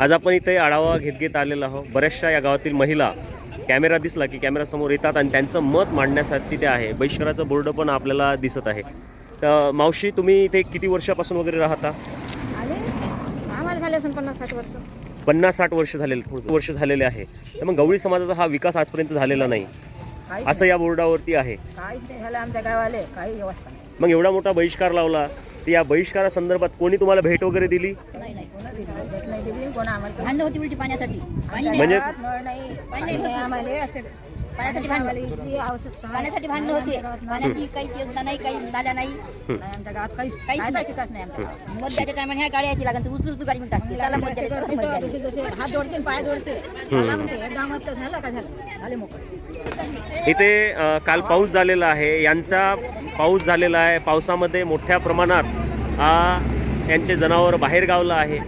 आज आपण इथे आढावा घेत घेत आलेलो आहोत. बऱ्याचशा या गावातील महिला कॅमेरा दिसला की कॅमेरासमोर येतात आणि त्यांचं मत मांडण्यासाठी ते आहे. बहिष्काराचं बोर्ड पण आपल्याला दिसत आहे. तर मावशी तुम्ही इथे किती वर्षापासून वगैरे राहता? आम्ही आम्हाला झाले असेल पन्नास साठ वर्ष. पन्नास साठ वर्ष झालेले वर्ष झालेले आहे. तर मग गवळी समाजाचा हा विकास आजपर्यंत झालेला नाही. काहीच असं या बोर्डावरती आहे. काहीच नाही झालं आमच्या गावाले काही व्यवस्था नाही. मग एवढा मोठा बहिष्कार लावला तर या बहिष्कारासंदर्भात कोणी तुम्हाला भेट वगैरे दिली? नाही नाही कोणा दिली भेट नाही. दिली कोणा आम्हाला काही- भांडण होती उलटी पाण्यासाठी. पाणी नाही म्हणजे- गावात नळ नाही. पाणी नाही आम्हाला असे पाण्यासाठी आम्हाला भांडण इतकी आवश्यकता आहे. पाण्यासाठी भांडणं नाही, होते. आमच्या गावात नळ पाण्याची काहीच योजना नाही काही नाल्या नाही. नाही, आमच्या गावात काहीच काहीच काहीच नाही. आमच्या गावात. टायमाला ह्या गाड्या यायची तर उचलू उचलू गाडी म्हणून टाकते. त्याला करते तर. जसे जसे हात जोडते पाय जोडते. मला म्हणते एकदा मत झालं का झालं? झाले मोकळे. इथे अ, काल पाऊस झालेला आहे. यांचा पाऊस झालेला आहे. पावसामध्ये मोठ्या प्रमाणात आ, यांचे जनावर बाहेर गावलं आहे.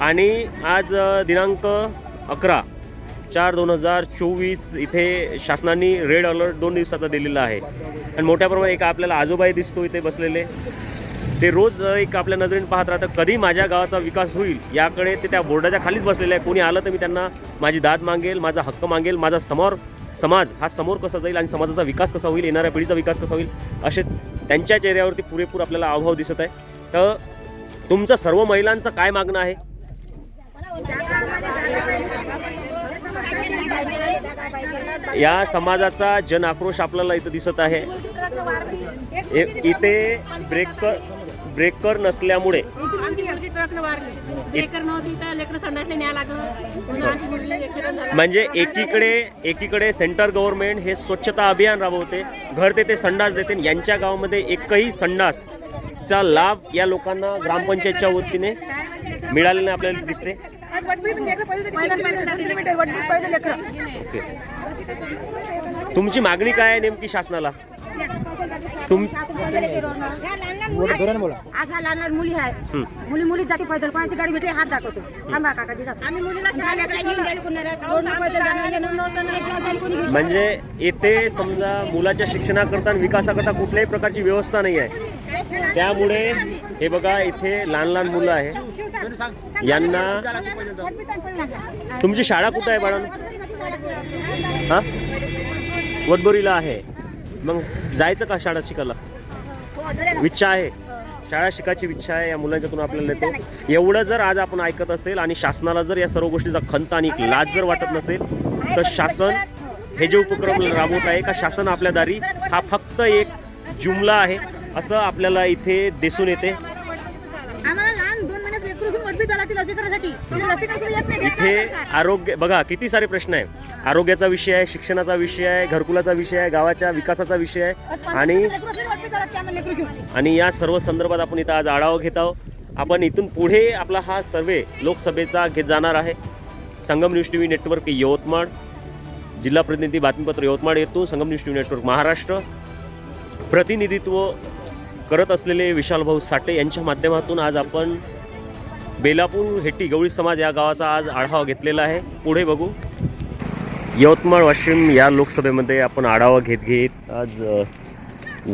आणि आज दिनांक अकरा चार दोन हजार चोवीस इथे शासनाने रेड अलर्ट दोन दिवसाचा दिलेला आहे. आणि मोठ्या प्रमाणात एक आपल्याला आजोबाई दिसतो इथे बसलेले. ते रोज एक आपल्या नजरेने पाहत राहतं कधी माझ्या गावाचा विकास होईल याकडे ते त्या बोर्डाच्या खालीच बसलेले आहे कोणी आलं तर मी त्यांना माझी दाद मागेल माझा हक्क मागेल माझा समोर समाज हा समोर कसा जाईल आणि समाजाचा विकास कसा होईल येणाऱ्या पिढीचा विकास कसा होईल असे त्यांच्या चेहऱ्यावरती पुरेपूर आपल्याला अभाव दिसत आहे. तर तुमचं सर्व महिलांचं काय मागणं आहे? या समाजाचा जन आक्रोश आपल्याला इथं दिसत आहे. इथे ब्रेकर ब्रेकर नसल्यामुळे म्हणजे एकीकडे एकीकडे सेंट्रल गव्हर्नमेंट हे स्वच्छता अभियान राबवते घर तेथे संडास देते आणि यांच्या गावामध्ये एकही संडासचा लाभ या लोकांना ग्रामपंचायतच्या वतीने मिळालेला नाही आपल्याला दिसते. तुमची मागणी काय आहे नेमकी शासनाला? तुम आज हा लहान लहान मुली आहे. हं. मुली मुली जाते पैदल कोणाची गाडी भेटली हात दाखवतो. थांबा काकाजी म्हणजे येथे समजा मुलाच्या शिक्षणाकरता आणि विकासाकरता कुठल्याही प्रकारची व्यवस्था नाही आहे. त्यामुळे हे बघा इथे लहान लहान मुलं आहे. यांना तुमची शाळा कुठं आहे बाळा हा? वडबोरीला आहे. मग जायचं का शाळा शिकायला? इच्छा आहे. शाळा शिकायची इच्छा आहे या मुलांच्यातून आपल्याला येतो. एवढं जर आज आपण ऐकत असेल आणि शासनाला जर या सर्व गोष्टीचा खंत आणि एक लाज जर वाटत नसेल तर शासन हे जे उपक्रम राबवत आहे का शासन आपल्या दारी हा फक्त एक जुमला आहे. असं आपल्याला इथे दिसून येते. ती लसीकरणासाठी. म्हणजे लसीकरण सुद्धा येत नाही इथे आरोग्य बघा किती सारे प्रश्न आहे. आरोग्याचा विषय आहे शिक्षणाचा विषय आहे घरकुलाचा विषय आहे गावाच्या विकासाचा विषय आहे. आणि लेकरू असले वडपीत आला की आम्हाला लेकरू घेऊन. आणि या सर्व संदर्भात आपण इथं आज आढावा घेत आहोत. आपण इथून पुढे आपला हा सर्वे लोकसभेचा घेत जाणार आहे. Sangam news T V network Yavatmal. जिल्हा प्रतिनिधी बातमीपत्र यवतमाळ येतो. Sangam news T V network Maharashtra. प्रतिनिधित्व करत असलेले विशाल भाऊ साठे यांच्या माध्यमातून आज आपण बेलापूर हेट्टी गवळी समाज या गावाचा आज आढावा घेतलेला आहे. पुढे बघू. यवतमाळ वाशिम या लोकसभेमध्ये आपण आढावा घेत घेत आज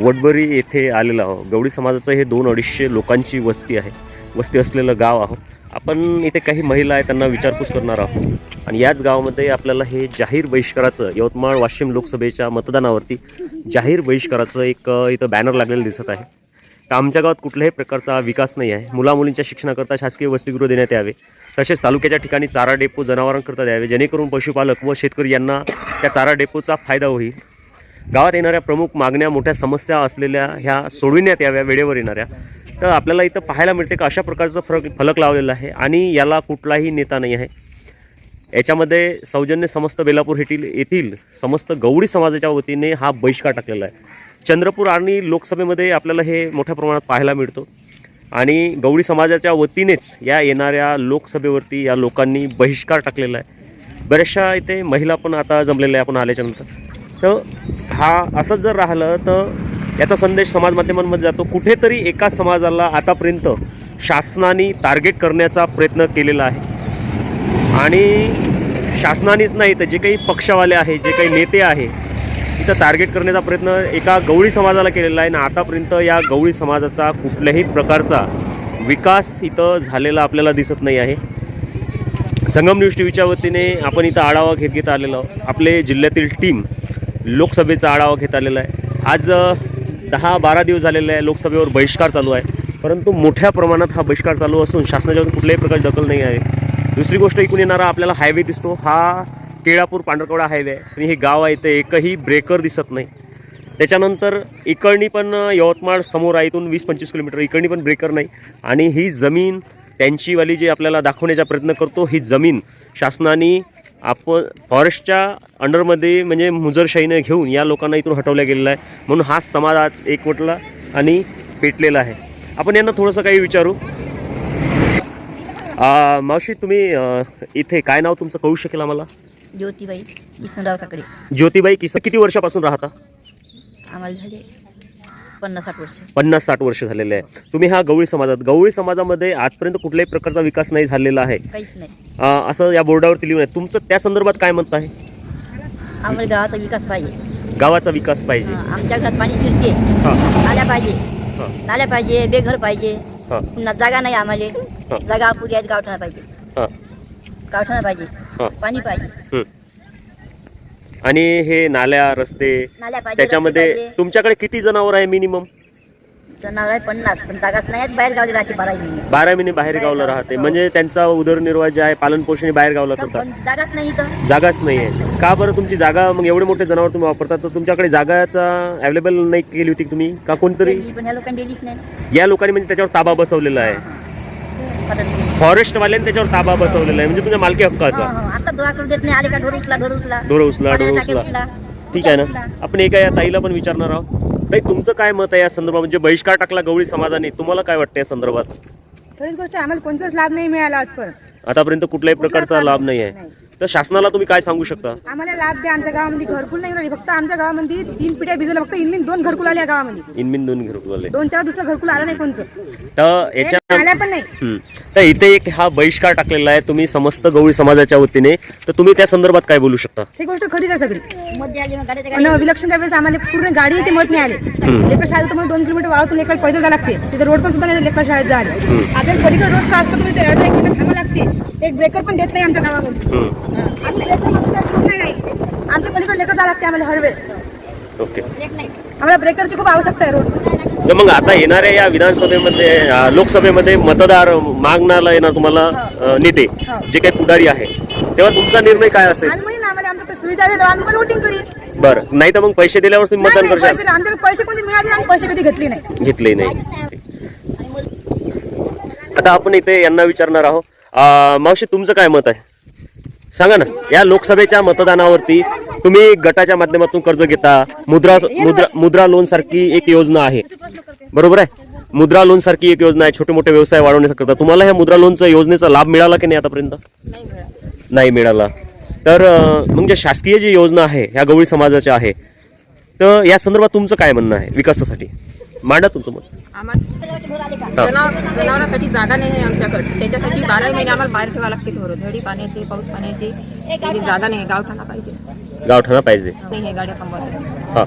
वडबरी येथे आलेलो आहोत. गवळी समाजाचं हे दोन अडीचशे लोकांची वस्ती आहे. वस्ती असलेलं गाव आहोत. आपण इथे काही महिला आहे त्यांना विचारपूस करणार आहोत. आणि याच गावामध्ये आपल्याला हे जाहीर बहिष्काराचं यवतमाळ वाशिम लोकसभेच्या मतदानावरती जाहीर बहिष्काराचं एक इथं बॅनर लागलेलं दिसत आहे. तर आमच्या गावात कुठल्याही प्रकारचा विकास नाही आहे. मुलामुलींच्या शिक्षणाकरता शासकीय वसतिगृह देण्यात यावे. तसेच तालुक्याच्या ठिकाणी चारा डेपो जनावरांकरता द्यावे. जेणेकरून पशुपालक व शेतकरी यांना त्या चारा डेपोचा फायदा होईल. गावात येणाऱ्या प्रमुख मागण्या मोठ्या समस्या असलेल्या ह्या सोडविण्यात याव्या वेळेवर येणाऱ्या. तर आपल्याला इथं पाहायला मिळते का अशा प्रकारचं फरक फलक लावलेला आहे आणि याला कुठलाही नेता नाही आहे. याच्यामध्ये सौजन्य समस्त बेलापूर हेटील येथील समस्त गवळी समाजाच्या वतीने हा बहिष्कार टाकलेला आहे. चंद्रपूर आणि लोकसभेमध्ये आपल्याला हे मोठ्या प्रमाणात पाहायला मिळतो. आणि गवळी समाजाच्या वतीनेच या येणाऱ्या लोकसभेवरती या लोकांनी बहिष्कार टाकलेला आहे. बऱ्याचशा इथे महिला पण आता जमलेल्या आहे आपण आल्याच्यानंतर तर हा असंच जर राहिलं तर याचा संदेश समाज माध्यमांमध्ये जातो. कुठेतरी एका समाजाला आतापर्यंत शासनाने टार्गेट करण्याचा प्रयत्न केलेला आहे. आणि शासनानेच नाही तर जे काही पक्षवाले आहे जे काही नेते आहे तिथं टार्गेट करण्याचा प्रयत्न एका गवळी समाजाला केलेला आहे. आणि आतापर्यंत या गवळी समाजाचा कुठल्याही प्रकारचा विकास इथं झालेला आपल्याला दिसत नाही आहे. संगम न्यूज टी व्हीच्या वतीने आपण इथं आढावा घेत घेत आलेलो आहोत. आपले जिल्ह्यातील टीम लोकसभेचा आढावा घेत आलेला आहे. आज दहा बारा दिवस झालेले आहे. लोकसभेवर बहिष्कार चालू आहे. परंतु मोठ्या प्रमाणात हा बहिष्कार चालू असून शासनाच्या कुठल्याही प्रकारची दखल नाही आहे. दुसरी गोष्ट इकून येणारा आपल्याला हायवे दिसतो. हा केळापूर पांढरकवडा हायवे आणि हे गाव आहे ते एकही ब्रेकर दिसत नाही. त्याच्यानंतर इकडनी पण यवतमाळ समोर आहे इथून वीस पंचवीस किलोमीटर. इकडनी पण ब्रेकर नाही. आणि ही जमीन त्यांचीवाली जी आपल्याला दाखवण्याचा प्रयत्न करतो ही जमीन शासनाने आपण फॉरेस्टच्या अंडरमध्ये म्हणजे मुजरशाहीनं घेऊन या लोकांना इथून हटवल्या गेलेला आहे. म्हणून हा समाज आज एकवटला आणि पेटलेला आहे. आपण यांना थोडंसं काही विचारू. मावशी तुम्ही इथे काय नाव तुमचं कळू शकेल आम्हाला? ज्योतिबाई किसनराव काकडे ज्योतिबाई किस किती वर्षापासून राहता? आम्हाला झाले पन्नास साठ वर्ष. पन्नास साठ वर्ष झालेले आहे. तुम्ही हा गवळी समाजात गवळी समाजामध्ये आजपर्यंत कुठल्याही प्रकारचा विकास नाही झालेला आहे. काहीच नाही. अ, असं या बोर्डावरती लिहून आहे. तुमचं त्या संदर्भात काय म्हणत आहे? आम्हाला गावाचा विकास पाहिजे. गावाचा विकास पाहिजे. हा, आमच्या घरात पाणी शिरते. हां. नाल्या पाहिजे. हां. नाल्या पाहिजे बेघर पाहिजे. हां. पुन्हा जागा नाही आम्हाला. जागा अपुरी आहेत गावठाणा पाहिजे. हां. पाहिजे हां. पाणी पाहिजे हं. आणि हे नाल्या रस्ते नाल्या पाहिजे त्याच्यामध्ये रस्ते. तुमच्याकडे किती जनावर आहे मिनिमम जनावर पन्नास पण जागाच नाही आहेत बाहेर गावली राहते बारा महिने बारा महिने बाहेर गावला राहते. म्हणजे त्यांचा उदरनिर्वाह जे आहे पालन पोषण हे बाहेर गावला पण जागाच नाही इथं. जागाच नाही आहे. का बरं तुमची जागा मग एवढे मोठे जनावर तुम्ही वापरता? तर तुमच्याकडे जागाचा अवेलेबल नाही केली होती का तुम्ही? का कोणतरी? दिली, पण ह्या लोकांनी दिलीच नाही. या लोकांनी म्हणजे त्याच्यावर ताबा बसवलेला आहे. पटत नाही. फॉरेस्टवाल्यांनी त्याच्यावर ताबा बसवलेला आहे. म्हणजे तुमच्या मालकी हो, हक्काचा हो. आता दुआ करू देत नाही आले का ढोर उचला ढोर उचला. डोर उचला डोर पाण्याच्या टाकीत उचला ठीक आहे ना? आपण एका या ताईला पण विचारणार आहोत. ताई तुमचं काय मत आहे या संदर्भात? म्हणजे बहिष्कार टाकला गवळी समाजाने तुम्हाला काय वाटतं या संदर्भात? खरीच गोष्ट आहे, आम्हाला कोणताच लाभ नाही मिळाला आजपर्यंत. आतापर्यंत कुठल्याही प्रकारचा लाभ नाही. आहे. तर शासनाला तुम्ही काय सांगू शकता? आम्हाला लाभ द्या आमच्या गावामध्ये घरकुल नाही राहिली फक्त आमच्या गावामध्ये तीन पिढ्या भिजवल्या फक्त इनमिन दोन घरकुल आले या गावामध्ये. इनमिन दोन घरकुल दोन चार दुसरं घरकुल आलं नाही कोणचं तर याच्या आल्या पण नाही. हं. तर इथे एक हा बहिष्कार टाकलेला आहे तुम्ही समस्त गवळी समाजाच्या वतीने. तर तुम्ही त्या संदर्भात काय बोलू शकता? ही गोष्ट खरीच आहे सगळी. आली आणि विलक्षणच्या वेळेस आम्हाला पूर्ण गाडी इथे मत नाही आले. लेकर शाळेत तुम्हाला दोन किलोमीटर वाळून लेकर पैदल जायला लागते. तिथे रोड पण सुद्धा नाही लेकर शाळेत जायला. आपल्याला पलीकडे तिथे अर्धा एक मिनिट थांबा लागते. एक ब्रेकर पण देत नाही आमच्या गावामध्ये. हं. करू. आमच्या पलीकडे लेकर जायला लागते आम्हाला हर वेळेस ओके. आम्हाला ब्रेकरची खूप आवश्यकता आहे रोड. तर मग आता येणाऱ्या या विधानसभेमध्ये लोकसभेमध्ये मतदार मागण्याला येणार तुम्हाला नेते जे काही पुढारी आहे. तेव्हा तुमचा निर्णय काय असेल? करू बरं. नाही तर मग पैसे दिल्यावर तुम्ही मतदान करशाल? पैसे मिळाले आणि पैसे कधी घेतले नाही. घेतले नाही. आता आपण इथे यांना विचारणार आहोत. मावशी तुमचं काय मत आहे? सांगा ना या लोकसभेच्या मतदानावरती तुम्ही गटाच्या माध्यमातून कर्ज घेता मुद्रा मुद्रा मुद्रा लोन सारखी एक योजना आहे. बरोबर आहे? मुद्रा लोन सारखी एक योजना आहे छोटे मोठे व्यवसाय वाढवण्याकरता तुम्हाला ह्या मुद्रा लोनचा योजनेचा लाभ मिळाला की नाही आतापर्यंत? नाही मिळाला. तर म्हणजे शासकीय जी योजना आहे ह्या गवळी समाजाच्या आहे तर या संदर्भात तुमचं काय म्हणणं आहे विकासासाठी? मांडा तुमचं मत. आम्हाला जनावर जनावरांसाठी जागा नाही आहे आमच्याकडे. त्याच्यासाठी बारा महिने आम्हाला बाहेर ठेवावं लागते ढोरं झडी पाण्याची पाऊस पाण्याची. जागा नाही गावठाणा पाहिजे. गावठाणा पाहिजे. नाही हे गाड्या हा.